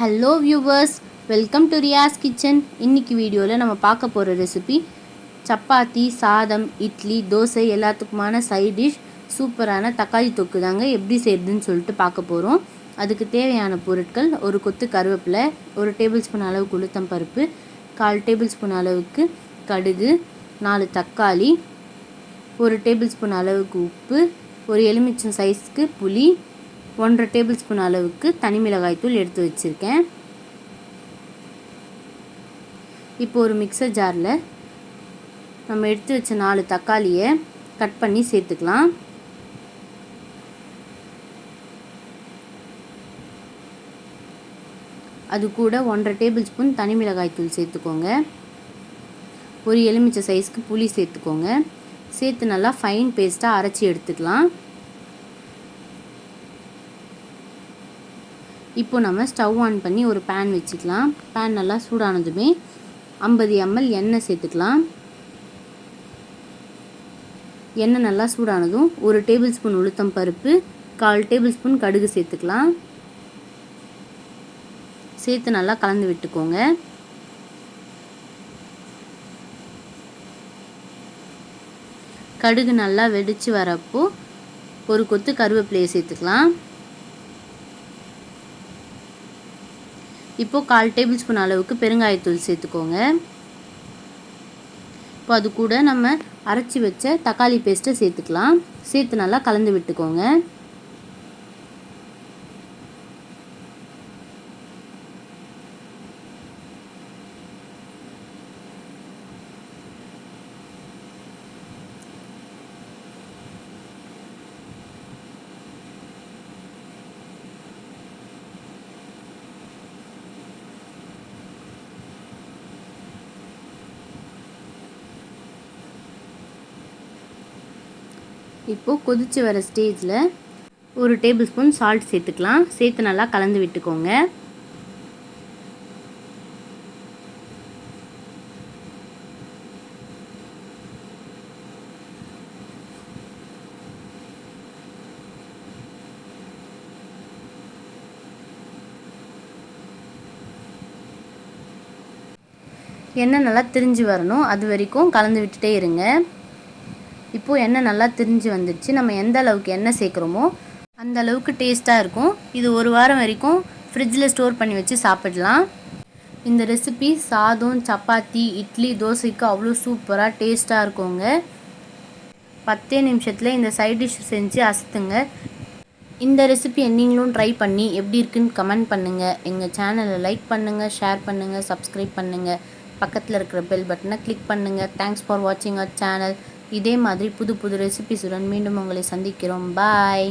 Hello viewers welcome to Riyaz kitchen இன்னைக்கு வீடியோவில் நம்ம பார்க்க போகிற ரெசிபி சப்பாத்தி சாதம் இட்லி தோசை எல்லாத்துக்குமான சைட் டிஷ் சூப்பரான தக்காளி தொக்கு தாங்க எப்படி செய்யுதுன்னு சொல்லிட்டு பார்க்க போகிறோம் அதுக்கு தேவையான பொருட்கள் ஒரு கொத்து கருவேப்பிலை ஒரு டேபிள் ஸ்பூன் அளவுக்கு உளுத்தம் பருப்பு கால் டேபிள் ஸ்பூன் அளவுக்கு கடுகு நாலு தக்காளி ஒரு டேபிள் ஸ்பூன் அளவுக்கு உப்பு ஒரு எலுமிச்சம் சைஸ்க்கு புளி ஒன்றரை டேபிள் ஸ்பூன் அளவுக்கு தனி மிளகாய் தூள் எடுத்து வச்சுருக்கேன். இப்போ ஒரு மிக்சர் ஜாரில் நம்ம எடுத்து வச்ச நாலு தக்காளியை கட் பண்ணி சேர்த்துக்கலாம். அது கூட ஒன்றரை டேபிள் ஸ்பூன் தனி மிளகாய்த்தூள் சேர்த்துக்கோங்க. ஒரு எலுமிச்சை சைஸ்க்கு புளி சேர்த்துக்கோங்க. சேர்த்து நல்லா ஃபைன் பேஸ்ட்டாக அரைச்சி எடுத்துக்கலாம். இப்போ நம்ம ஸ்டவ் ஆன் பண்ணி ஒரு பேன் வச்சுக்கலாம். பேன் நல்லா சூடானதுமே ஐம்பது எம்எல் எண்ணெய் சேர்த்துக்கலாம். எண்ணெய் நல்லா சூடானதும் ஒரு டேபிள் ஸ்பூன் உளுத்தம் பருப்பு கால் டேபிள் ஸ்பூன் கடுகு சேர்த்துக்கலாம். சேர்த்து நல்லா கலந்து விட்டுக்கோங்க. கடுகு நல்லா வெடித்து வரப்போ ஒரு கொத்து கருவேப்பிலையை சேர்த்துக்கலாம். இப்போது கால் டேபிள் ஸ்பூன் அளவுக்கு பெருங்காயத்தூள் சேர்த்துக்கோங்க. இப்போ அது கூட நம்ம அரைச்சி வச்ச தக்காளி பேஸ்ட்டை சேர்த்துக்கலாம். சேர்த்து நல்லா கலந்து விட்டுக்கோங்க. இப்போது கொதித்து வர ஸ்டேஜில் ஒரு டேபிள் ஸ்பூன் சால்ட் சேர்த்துக்கலாம். சேர்த்து நல்லா கலந்து விட்டுக்கோங்க. எண்ணெய் நல்லா திரிஞ்சு வரணும். அது வரைக்கும் கலந்து விட்டுட்டே இருங்க. இப்போது எண்ணெய் நல்லா திரிஞ்சு வந்துடுச்சு. நம்ம எந்த அளவுக்கு எண்ணெய் சேர்க்குறோமோ அந்த அளவுக்கு டேஸ்ட்டாக இருக்கும். இது ஒரு வாரம் வரைக்கும் ஃப்ரிட்ஜில் ஸ்டோர் பண்ணி வச்சு சாப்பிடலாம். இந்த ரெசிபி சாதம் சப்பாத்தி இட்லி தோசைக்கு அவ்வளோ சூப்பராக டேஸ்ட்டாக இருக்குங்க. பத்தே நிமிஷத்தில் இந்த சைட் டிஷ் செஞ்சு அசத்துங்க. இந்த ரெசிபி நீங்களும் ட்ரை பண்ணி எப்படி இருக்குன்னு கமெண்ட் பண்ணுங்கள் எங்கள் சேனலை லைக் பண்ணுங்கள் ஷேர் பண்ணுங்கள் சப்ஸ்கிரைப் பண்ணுங்கள் பக்கத்தில் இருக்கிற பெல் பட்டனை கிளிக் பண்ணுங்கள் தேங்க்ஸ் ஃபார் வாட்சிங் அவர் சேனல் இதே மாதிரி புது புது ரெசிபிஸுடன் மீண்டும் உங்களை சந்திக்கிறோம். பாய்